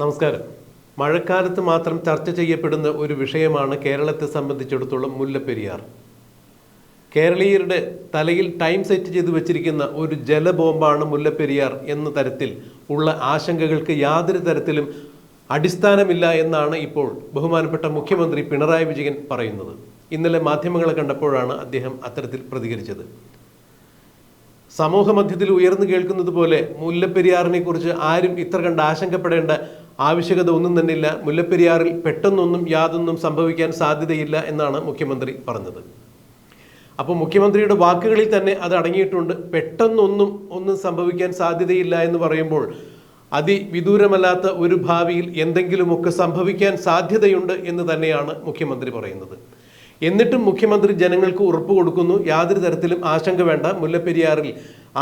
നമസ്കാരം. മഴക്കാലത്ത് മാത്രം ചർച്ച ചെയ്യപ്പെടുന്ന ഒരു വിഷയമാണ് കേരളത്തെ സംബന്ധിച്ചിടത്തോളം മുല്ലപ്പെരിയാർ. കേരളീയരുടെ തലയിൽ ടൈം സെറ്റ് ചെയ്തു വെച്ചിരിക്കുന്ന ഒരു ജലബോംബാണ് മുല്ലപ്പെരിയാർ എന്ന തരത്തിൽ ഉള്ള ആശങ്കകൾക്ക് യാതൊരു തരത്തിലും അടിസ്ഥാനമില്ല എന്നാണ് ഇപ്പോൾ ബഹുമാനപ്പെട്ട മുഖ്യമന്ത്രി പിണറായി വിജയൻ പറയുന്നത്. ഇന്നലെ മാധ്യമങ്ങളെ കണ്ടപ്പോഴാണ് അദ്ദേഹം അത്തരത്തിൽ പ്രതികരിച്ചത്. സമൂഹ മധ്യത്തിൽ ഉയർന്നു കേൾക്കുന്നത് പോലെ മുല്ലപ്പെരിയാറിനെ കുറിച്ച് ആരും ഇത്ര കണ്ട് ആശങ്കപ്പെടേണ്ട ആവശ്യകത ഒന്നും തന്നെയില്ല മുല്ലപ്പെരിയാറിൽ പെട്ടെന്നൊന്നും യാതൊന്നും സംഭവിക്കാൻ സാധ്യതയില്ല എന്നാണ് മുഖ്യമന്ത്രി പറഞ്ഞത്. അപ്പോൾ മുഖ്യമന്ത്രിയുടെ വാക്കുകളിൽ തന്നെ അത് അടങ്ങിയിട്ടുണ്ട്. പെട്ടെന്നൊന്നും ഒന്നും സംഭവിക്കാൻ സാധ്യതയില്ല എന്ന് പറയുമ്പോൾ അതിവിദൂരമല്ലാത്ത ഒരു ഭാവിയിൽ എന്തെങ്കിലുമൊക്കെ സംഭവിക്കാൻ സാധ്യതയുണ്ട് എന്ന് തന്നെയാണ് മുഖ്യമന്ത്രി പറയുന്നത്. എന്നിട്ടും മുഖ്യമന്ത്രി ജനങ്ങൾക്ക് ഉറപ്പ് കൊടുക്കുന്നു. യാതൊരു തരത്തിലും ആശങ്ക വേണ്ട. മുല്ലപ്പെരിയാറിൽ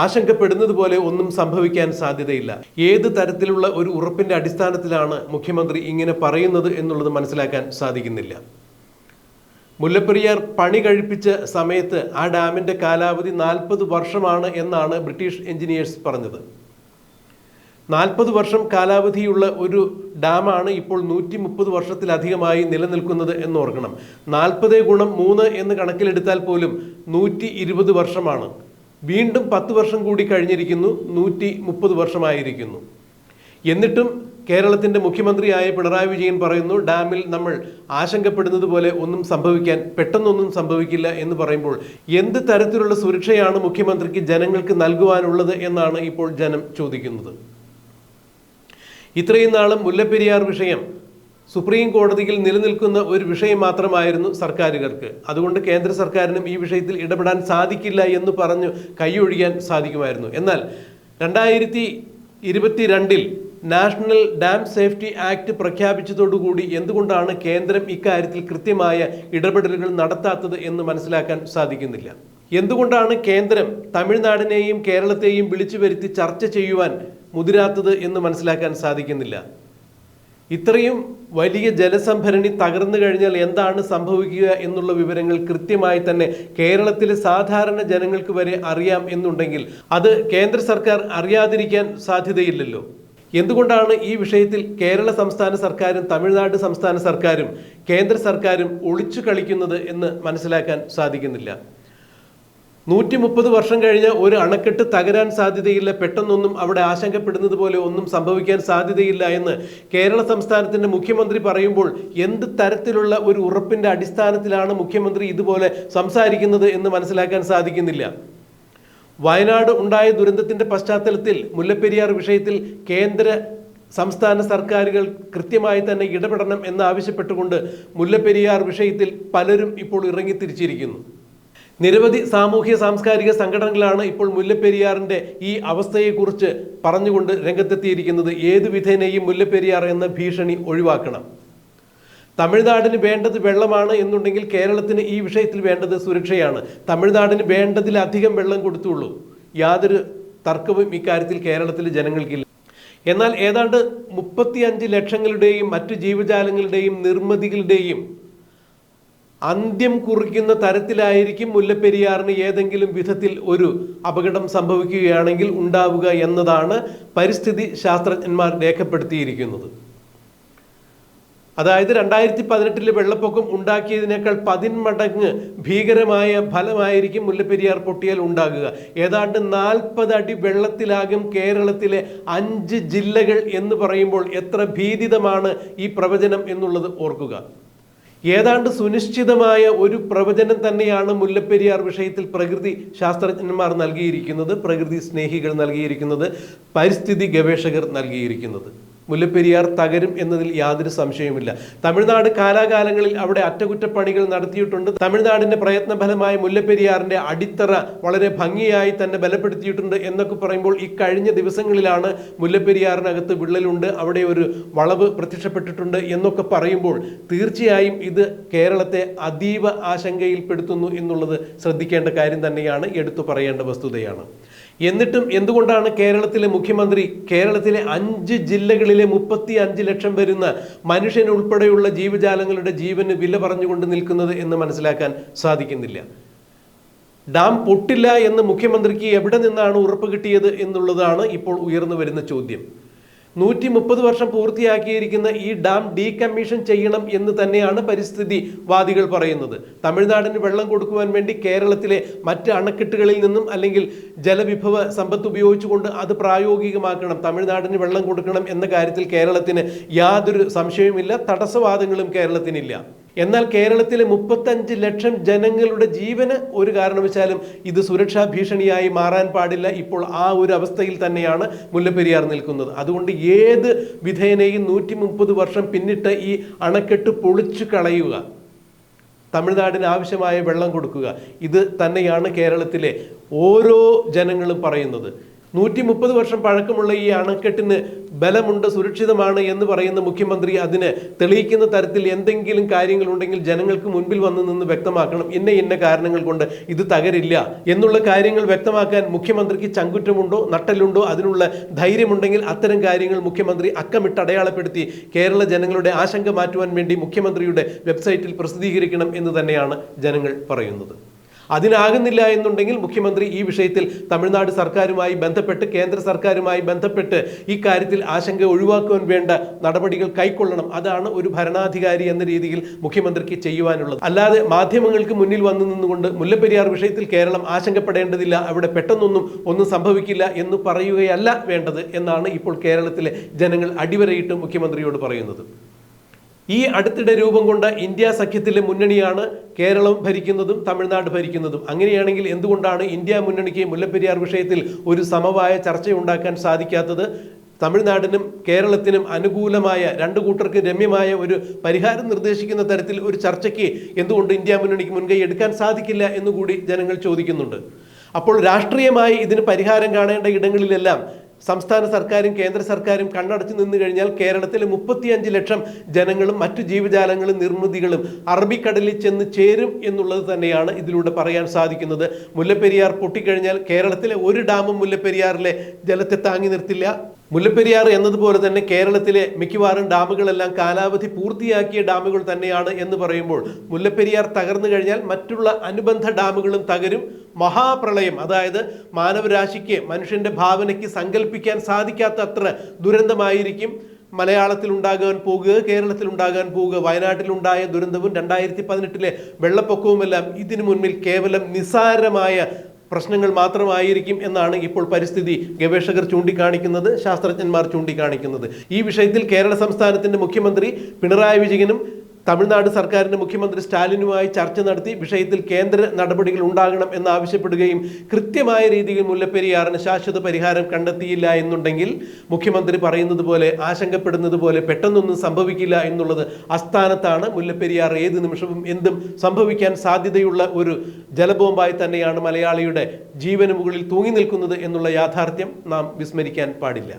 ആശങ്കപ്പെടുന്നത് പോലെ ഒന്നും സംഭവിക്കാൻ സാധ്യതയില്ല. ഏത് തരത്തിലുള്ള ഒരു ഉറപ്പിന്റെ അടിസ്ഥാനത്തിലാണ് മുഖ്യമന്ത്രി ഇങ്ങനെ പറയുന്നത് എന്നുള്ളത് മനസ്സിലാക്കാൻ സാധിക്കുന്നില്ല. മുല്ലപ്പെരിയാർ പണി കഴിപ്പിച്ച സമയത്ത് ആ ഡാമിന്റെ കാലാവധി നാൽപ്പത് വർഷമാണ് എന്നാണ് ബ്രിട്ടീഷ് എഞ്ചിനീയേഴ്സ് പറഞ്ഞത്. നാൽപ്പത് വർഷം കാലാവധിയുള്ള ഒരു ഡാമാണ് ഇപ്പോൾ നൂറ്റി മുപ്പത് വർഷത്തിലധികമായി നിലനിൽക്കുന്നത് എന്ന് ഓർക്കണം. നാൽപ്പത് ഗുണം മൂന്ന് എന്ന് കണക്കിലെടുത്താൽ പോലും നൂറ്റി ഇരുപത് വർഷമാണ്. വീണ്ടും പത്ത് വർഷം കൂടി കഴിഞ്ഞിരിക്കുന്നു നൂറ്റി മുപ്പത് വർഷമായിരിക്കുന്നു. എന്നിട്ടും കേരളത്തിന്റെ മുഖ്യമന്ത്രിയായ പിണറായി വിജയൻ പറയുന്നു ഡാമിൽ നമ്മൾ ആശങ്കപ്പെടുന്നത് പോലെ ഒന്നും സംഭവിക്കാൻ പെട്ടെന്നൊന്നും സംഭവിക്കില്ല എന്ന് പറയുമ്പോൾ എന്ത് തരത്തിലുള്ള സുരക്ഷയാണ് മുഖ്യമന്ത്രിക്ക് ജനങ്ങൾക്ക് നൽകുവാനുള്ളത് എന്നാണ് ഇപ്പോൾ ജനം ചോദിക്കുന്നത്. ഇത്രയും നാളും മുല്ലപ്പെരിയാർ വിഷയം സുപ്രീം കോടതിയിൽ നിലനിൽക്കുന്ന ഒരു വിഷയം മാത്രമായിരുന്നു സർക്കാരുകൾക്ക്. അതുകൊണ്ട് കേന്ദ്ര സർക്കാരിനും ഈ വിഷയത്തിൽ ഇടപെടാൻ സാധിക്കില്ല എന്ന് പറഞ്ഞു കൈയൊഴിയാൻ സാധിക്കുമായിരുന്നു. എന്നാൽ രണ്ടായിരത്തി ഇരുപത്തിരണ്ടിൽ നാഷണൽ ഡാം സേഫ്റ്റി ആക്ട് പ്രഖ്യാപിച്ചതോടുകൂടി എന്തുകൊണ്ടാണ് കേന്ദ്രം ഇക്കാര്യത്തിൽ കൃത്യമായ ഇടപെടലുകൾ നടത്താത്തത് എന്ന് മനസ്സിലാക്കാൻ സാധിക്കുന്നില്ല. എന്തുകൊണ്ടാണ് കേന്ദ്രം തമിഴ്നാടിനെയും കേരളത്തെയും വിളിച്ചു വരുത്തി ചർച്ച ചെയ്യുവാൻ മുതിരാത്തത് എന്ന് മനസ്സിലാക്കാൻ സാധിക്കുന്നില്ല. ഇത്രയും വലിയ ജലസംഭരണി തകർന്നു കഴിഞ്ഞാൽ എന്താണ് സംഭവിക്കുക എന്നുള്ള വിവരങ്ങൾ കൃത്യമായി തന്നെ കേരളത്തിലെ സാധാരണ ജനങ്ങൾക്ക് വരെ അറിയാം എന്നുണ്ടെങ്കിൽ അത് കേന്ദ്ര സർക്കാർ അറിയാതിരിക്കാൻ സാധ്യതയില്ലല്ലോ. എന്തുകൊണ്ടാണ് ഈ വിഷയത്തിൽ കേരള സംസ്ഥാന സർക്കാരും തമിഴ്നാട് സംസ്ഥാന സർക്കാരും കേന്ദ്ര സർക്കാരും ഒളിച്ചു കളിക്കുന്നത് എന്ന് മനസ്സിലാക്കാൻ സാധിക്കുന്നില്ല. നൂറ്റി മുപ്പത് വർഷം കഴിഞ്ഞ ഒരു അണക്കെട്ട് തകരാൻ സാധ്യതയില്ല. പെട്ടെന്നൊന്നും അവിടെ ആശങ്കപ്പെടുന്നത് പോലെ ഒന്നും സംഭവിക്കാൻ സാധ്യതയില്ല എന്ന് കേരള സംസ്ഥാനത്തിന്റെ മുഖ്യമന്ത്രി പറയുമ്പോൾ എന്ത് തരത്തിലുള്ള ഒരു ഉറപ്പിന്റെ അടിസ്ഥാനത്തിലാണ് മുഖ്യമന്ത്രി ഇതുപോലെ സംസാരിക്കുന്നത് എന്ന് മനസ്സിലാക്കാൻ സാധിക്കുന്നില്ല. വയനാട് ഉണ്ടായ ദുരന്തത്തിന്റെ പശ്ചാത്തലത്തിൽ മുല്ലപ്പെരിയാർ വിഷയത്തിൽ കേന്ദ്ര സംസ്ഥാന സർക്കാരുകൾ കൃത്യമായി തന്നെ ഇടപെടണം എന്ന് ആവശ്യപ്പെട്ടുകൊണ്ട് മുല്ലപ്പെരിയാർ വിഷയത്തിൽ പലരും ഇപ്പോൾ ഇറങ്ങിത്തിരിച്ചിരിക്കുന്നു. നിരവധി സാമൂഹ്യ സാംസ്കാരിക സംഘടനകളാണ് ഇപ്പോൾ മുല്ലപ്പെരിയാറിന്റെ ഈ അവസ്ഥയെക്കുറിച്ച് പറഞ്ഞുകൊണ്ട് രംഗത്തെത്തിയിരിക്കുന്നത്. ഏതു വിധേനയും മുല്ലപ്പെരിയാർ എന്ന ഭീഷണി ഒഴിവാക്കണം. തമിഴ്നാടിന് വേണ്ടത് വെള്ളമാണ് എന്നുണ്ടെങ്കിൽ കേരളത്തിന് ഈ വിഷയത്തിൽ വേണ്ടത് സുരക്ഷയാണ്. തമിഴ്നാടിന് വേണ്ടതിലധികം വെള്ളം കൊടുത്തുള്ളൂ. യാതൊരു തർക്കവും ഇക്കാര്യത്തിൽ കേരളത്തിലെ ജനങ്ങൾക്കില്ല. എന്നാൽ ഏതാണ്ട് മുപ്പത്തിയഞ്ച് ലക്ഷങ്ങളുടെയും മറ്റു ജീവജാലങ്ങളുടെയും നിർമ്മിതികളുടെയും അന്ത്യം കുറിക്കുന്ന തരത്തിലായിരിക്കും മുല്ലപ്പെരിയാറിന് ഏതെങ്കിലും വിധത്തിൽ ഒരു അപകടം സംഭവിക്കുകയാണെങ്കിൽ ഉണ്ടാവുക എന്നതാണ് പരിസ്ഥിതി ശാസ്ത്രജ്ഞന്മാർ രേഖപ്പെടുത്തിയിരിക്കുന്നത്. അതായത് രണ്ടായിരത്തി പതിനെട്ടിലെ വെള്ളപ്പൊക്കം ഉണ്ടാക്കിയതിനേക്കാൾ പതിന്മടങ്ങ് ഭീകരമായ ഫലമായിരിക്കും മുല്ലപ്പെരിയാർ പൊട്ടിയാൽ ഉണ്ടാകുക. ഏതാണ്ട് നാൽപ്പത് അടി വെള്ളത്തിലാകും കേരളത്തിലെ അഞ്ച് ജില്ലകൾ എന്ന് പറയുമ്പോൾ എത്ര ഭീതിതമാണ് ഈ പ്രവചനം എന്നുള്ളത് ഓർക്കുക. ഏതാണ്ട് സുനിശ്ചിതമായ ഒരു പ്രവചനം തന്നെയാണ് മുല്ലപ്പെരിയാർ വിഷയത്തിൽ പ്രകൃതി ശാസ്ത്രജ്ഞന്മാർ നൽകിയിരിക്കുന്നത് പ്രകൃതി സ്നേഹികൾ നൽകിയിരിക്കുന്നത് പരിസ്ഥിതി ഗവേഷകർ നൽകിയിരിക്കുന്നത്. മുല്ലപ്പെരിയാർ തകരും എന്നതിൽ യാതൊരു സംശയവുമില്ല. തമിഴ്നാട് കാലാകാലങ്ങളിൽ അവിടെ അറ്റകുറ്റപ്പണികൾ നടത്തിയിട്ടുണ്ട്. തമിഴ്നാടിന്റെ പ്രയത്നഫലമായി മുല്ലപ്പെരിയാറിന്റെ അടിത്തറ വളരെ ഭംഗിയായി തന്നെ ബലപ്പെടുത്തിയിട്ടുണ്ട് എന്നൊക്കെ പറയുമ്പോൾ ഈ കഴിഞ്ഞ ദിവസങ്ങളിലാണ് മുല്ലപ്പെരിയാറിനകത്ത് വിള്ളലുണ്ട് അവിടെ ഒരു വളവ് പ്രത്യക്ഷപ്പെട്ടിട്ടുണ്ട് എന്നൊക്കെ പറയുമ്പോൾ തീർച്ചയായും ഇത് കേരളത്തെ അതീവ ആശങ്കയിൽപ്പെടുത്തുന്നു എന്നുള്ളത് ശ്രദ്ധിക്കേണ്ട കാര്യം തന്നെയാണ് എടുത്തു പറയേണ്ട വസ്തുതയാണ്. എന്നിട്ടും എന്തുകൊണ്ടാണ് കേരളത്തിലെ മുഖ്യമന്ത്രി കേരളത്തിലെ അഞ്ച് ജില്ലകളിലെ മുപ്പത്തി അഞ്ച് ലക്ഷം വരുന്ന മനുഷ്യനുൾപ്പെടെയുള്ള ജീവജാലങ്ങളുടെ ജീവന് വില പറഞ്ഞുകൊണ്ട് നിൽക്കുന്നത് എന്ന് മനസ്സിലാക്കാൻ സാധിക്കുന്നില്ല. ഡാം പൊട്ടില്ല എന്ന് മുഖ്യമന്ത്രിക്ക് എവിടെ നിന്നാണ് ഉറപ്പ് കിട്ടിയത് എന്നുള്ളതാണ് ഇപ്പോൾ ഉയർന്നു വരുന്ന ചോദ്യം. നൂറ്റി മുപ്പത് വർഷം പൂർത്തിയാക്കിയിരിക്കുന്ന ഈ ഡാം ഡീകമ്മീഷൻ ചെയ്യണം എന്ന് തന്നെയാണ് പരിസ്ഥിതി വാദികൾ പറയുന്നത്. തമിഴ്നാടിന് വെള്ളം കൊടുക്കുവാൻ വേണ്ടി കേരളത്തിലെ മറ്റ് അണക്കെട്ടുകളിൽ നിന്നും അല്ലെങ്കിൽ ജലവിഭവ സമ്പത്ത് ഉപയോഗിച്ചുകൊണ്ട് അത് പ്രായോഗികമാക്കണം തമിഴ്നാടിന് വെള്ളം കൊടുക്കണം എന്ന കാര്യത്തിൽ കേരളത്തിന് യാതൊരു സംശയവുമില്ല തടസ്സവാദങ്ങളും കേരളത്തിനില്ല. എന്നാൽ കേരളത്തിലെ മുപ്പത്തഞ്ച് ലക്ഷം ജനങ്ങളുടെ ജീവന് ഒരു കാരണവശാലും ഇത് സുരക്ഷാ ഭീഷണിയായി മാറാൻ പാടില്ല. ഇപ്പോൾ ആ ഒരു അവസ്ഥയിൽ തന്നെയാണ് മുല്ലപ്പെരിയാർ നിൽക്കുന്നത്. അതുകൊണ്ട് ഏത് വിധേനയും നൂറ്റി മുപ്പത് വർഷം പിന്നിട്ട് ഈ അണക്കെട്ട് പൊളിച്ചു കളയുക. തമിഴ്നാടിന് ആവശ്യമായ വെള്ളം കൊടുക്കുക. ഇത് തന്നെയാണ് കേരളത്തിലെ ഓരോ ജനങ്ങളും പറയുന്നത്. നൂറ്റി മുപ്പത് വർഷം പഴക്കമുള്ള ഈ അണക്കെട്ടിന് ബലമുണ്ട് സുരക്ഷിതമാണ് എന്ന് പറയുന്ന മുഖ്യമന്ത്രി അതിന് തെളിയിക്കുന്ന തരത്തിൽ എന്തെങ്കിലും കാര്യങ്ങളുണ്ടെങ്കിൽ ജനങ്ങൾക്ക് മുൻപിൽ വന്ന് നിന്ന് വ്യക്തമാക്കണം. ഇന്ന ഇന്ന കാരണങ്ങൾ കൊണ്ട് ഇത് തകരില്ല എന്നുള്ള കാര്യങ്ങൾ വ്യക്തമാക്കാൻ മുഖ്യമന്ത്രിക്ക് ചങ്കുറ്റമുണ്ടോ നട്ടലുണ്ടോ അതിനുള്ള ധൈര്യമുണ്ടെങ്കിൽ അത്തരം കാര്യങ്ങൾ മുഖ്യമന്ത്രി അക്കമിട്ട് അടയാളപ്പെടുത്തി കേരള ജനങ്ങളുടെ ആശങ്ക മാറ്റുവാൻ വേണ്ടി മുഖ്യമന്ത്രിയുടെ വെബ്സൈറ്റിൽ പ്രസിദ്ധീകരിക്കണം എന്ന് തന്നെയാണ് ജനങ്ങൾ പറയുന്നത്. അതിനാകുന്നില്ല എന്നുണ്ടെങ്കിൽ മുഖ്യമന്ത്രി ഈ വിഷയത്തിൽ തമിഴ്നാട് സർക്കാരുമായി ബന്ധപ്പെട്ട് കേന്ദ്ര സർക്കാരുമായി ബന്ധപ്പെട്ട് ഈ കാര്യത്തിൽ ആശങ്ക ഒഴിവാക്കുവാൻ വേണ്ട നടപടികൾ കൈക്കൊള്ളണം. അതാണ് ഒരു ഭരണാധികാരി എന്ന രീതിയിൽ മുഖ്യമന്ത്രിക്ക് ചെയ്യുവാനുള്ളത്. അല്ലാതെ മാധ്യമങ്ങൾക്ക് മുന്നിൽ വന്നു നിന്നുകൊണ്ട് മുല്ലപ്പെരിയാർ വിഷയത്തിൽ കേരളം ആശങ്കപ്പെടേണ്ടതില്ല അവിടെ പെട്ടെന്നൊന്നും ഒന്നും സംഭവിക്കില്ല എന്ന് പറയുകയല്ല വേണ്ടത് എന്നാണ് ഇപ്പോൾ കേരളത്തിലെ ജനങ്ങൾ അടിവരയിട്ട് മുഖ്യമന്ത്രിയോട് പറയുന്നത്. ഈ അടുത്തിടെ രൂപം കൊണ്ട ഇന്ത്യ സഖ്യത്തിലെ മുന്നണിയാണ് കേരളം ഭരിക്കുന്നതും തമിഴ്നാട് ഭരിക്കുന്നതും. അങ്ങനെയാണെങ്കിൽ എന്തുകൊണ്ടാണ് ഇന്ത്യ മുന്നണിക്ക് മുല്ലപ്പെരിയാർ വിഷയത്തിൽ ഒരു സമവായ ചർച്ചയുണ്ടാക്കാൻ സാധിക്കാത്തത്? തമിഴ്നാടിനും കേരളത്തിനും അനുകൂലമായ രണ്ടു കൂട്ടർക്ക് രമ്യമായ ഒരു പരിഹാരം നിർദ്ദേശിക്കുന്ന തരത്തിൽ ഒരു ചർച്ചയ്ക്ക് എന്തുകൊണ്ട് ഇന്ത്യ മുന്നണിക്ക് മുൻകൈ എടുക്കാൻ സാധിക്കില്ല എന്നുകൂടി ജനങ്ങൾ ചോദിക്കുന്നുണ്ട്. അപ്പോൾ രാഷ്ട്രീയമായി ഇതിന് പരിഹാരം കാണേണ്ട ഇടങ്ങളിലെല്ലാം സംസ്ഥാന സർക്കാരും കേന്ദ്ര സർക്കാരും കണ്ണടച്ചു നിന്നു കഴിഞ്ഞാൽ കേരളത്തിലെ മുപ്പത്തിയഞ്ച് ലക്ഷം ജനങ്ങളും മറ്റു ജീവജാലങ്ങളും നിർമ്മിതികളും അറബിക്കടലിൽ ചെന്ന് ചേരും എന്നുള്ളത് തന്നെയാണ് ഇതിലൂടെ പറയാൻ സാധിക്കുന്നത്. മുല്ലപ്പെരിയാർ പൊട്ടിക്കഴിഞ്ഞാൽ കേരളത്തിലെ ഒരു ഡാമും മുല്ലപ്പെരിയാറിലെ ജലത്തെ താങ്ങി നിർത്തില്ല. മുല്ലപ്പെരിയാർ എന്നതുപോലെ തന്നെ കേരളത്തിലെ മിക്കവാറും ഡാമുകളെല്ലാം കാലാവധി പൂർത്തിയാക്കിയ ഡാമുകൾ തന്നെയാണ് എന്ന് പറയുമ്പോൾ മുല്ലപ്പെരിയാർ തകർന്നു കഴിഞ്ഞാൽ മറ്റുള്ള അനുബന്ധ ഡാമുകളും തകരും. മഹാപ്രളയം അതായത് മാനവരാശിക്ക് മനുഷ്യന്റെ ഭാവനയ്ക്ക് സങ്കല്പിക്കാൻ സാധിക്കാത്ത അത്ര ദുരന്തമായിരിക്കും മലയാളത്തിൽ ഉണ്ടാകാൻ പോകുക കേരളത്തിൽ ഉണ്ടാകാൻ പോകുക വയനാട്ടിലുണ്ടായ ദുരന്തവും രണ്ടായിരത്തി പതിനെട്ടിലെ വെള്ളപ്പൊക്കവുമെല്ലാം ഇതിനു മുന്നിൽ കേവലം നിസാരമായ പ്രശ്നങ്ങൾ മാത്രമായിരിക്കും എന്നാണ് ഇപ്പോൾ പരിസ്ഥിതി ഗവേഷകർ ചൂണ്ടിക്കാണിക്കുന്നത് ശാസ്ത്രജ്ഞന്മാർ ചൂണ്ടിക്കാണിക്കുന്നത്. ഈ വിഷയത്തിൽ കേരള സംസ്ഥാനത്തിന്റെ മുഖ്യമന്ത്രി പിണറായി വിജയനും തമിഴ്നാട് സർക്കാരിന് മുഖ്യമന്ത്രി സ്റ്റാലിനുമായി ചർച്ച നടത്തി വിഷയത്തിൽ കേന്ദ്ര നടപടികൾ ഉണ്ടാകണം എന്നാവശ്യപ്പെടുകയും കൃത്യമായ രീതിയിൽ മുല്ലപ്പെരിയാറിന് ശാശ്വത പരിഹാരം കണ്ടെത്തിയില്ല എന്നുണ്ടെങ്കിൽ മുഖ്യമന്ത്രി പറയുന്നത് പോലെ ആശങ്കപ്പെടുന്നത് പോലെ പെട്ടെന്നൊന്നും സംഭവിക്കില്ല എന്നുള്ളത് അസ്ഥാനത്താണ് മുല്ലപ്പെരിയാർ ഏത് നിമിഷവും എന്തും സംഭവിക്കാൻ സാധ്യതയുള്ള ഒരു ജലബോംബായി തന്നെയാണ് മലയാളിയുടെ ജീവന് മുകളിൽ തൂങ്ങി നിൽക്കുന്നത് എന്നുള്ള യാഥാർത്ഥ്യം നാം വിസ്മരിക്കാൻ പാടില്ല.